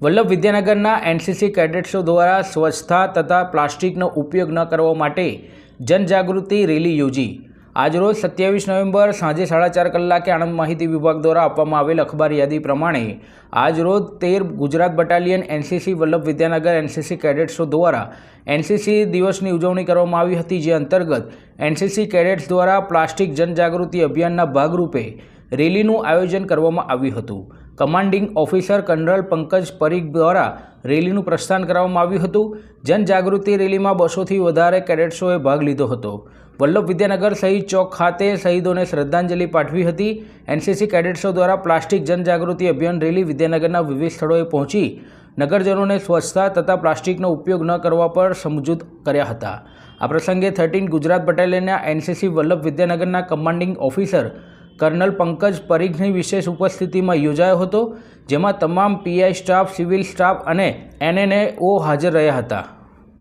Vallabh વિદ્યાનગરના NCC કેડેટ્સો દ્વારા સ્વચ્છતા તથા પ્લાસ્ટિકનો ઉપયોગ ન કરવા માટે જનજાગૃતિ રેલી યોજી. આજરોજ સત્યાવીસ નવેમ્બર સાંજે સાડા ચાર કલાકે આણંદ માહિતી વિભાગ દ્વારા આપવામાં આવેલ અખબાર યાદી પ્રમાણે આજરોજ તેર Gujarat battalion NCC Vallabh Vidyanagar NCC કેડેટ્સો દ્વારા એનસીસી દિવસની ઉજવણી કરવામાં આવી હતી, જે અંતર્ગત એનસીસી કેડેટ્સ દ્વારા પ્લાસ્ટિક જનજાગૃતિ અભિયાનના ભાગરૂપે રેલીનું આયોજન કરવામાં આવ્યું હતું. Commanding officer colonel Pankaj Parikh દ્વારા રેલીનું પ્રસ્થાન કરવામાં આવ્યું હતું. જનજાગૃતિ રેલીમાં બસોથી વધારે કેડેટ્સોએ ભાગ લીધો હતો. વલ્લભ વિદ્યાનગર શહીદ ચોક ખાતે શહીદોને શ્રદ્ધાંજલિ પાઠવી હતી. એનસીસી કેડેટ્સો દ્વારા પ્લાસ્ટિક જનજાગૃતિ અભિયાન રેલી વિદ્યાનગરના વિવિધ સ્થળોએ પહોંચી નગરજનોને સ્વચ્છતા તથા પ્લાસ્ટિકનો ઉપયોગ ન કરવા પર સમજૂત કર્યા હતા. આ પ્રસંગે થર્ટીન ગુજરાત બટાલિયનના એનસીસી વલ્લભ વિદ્યાનગરના કમાન્ડિંગ ઓફિસર કર્નલ પંકજ પરીખની વિશેષ ઉપસ્થિતિમાં યોજાયો હતો, જેમાં તમામ પીઆઈ સ્ટાફ, સિવિલ સ્ટાફ અને એનએનએઓ હાજર રહ્યા હતા.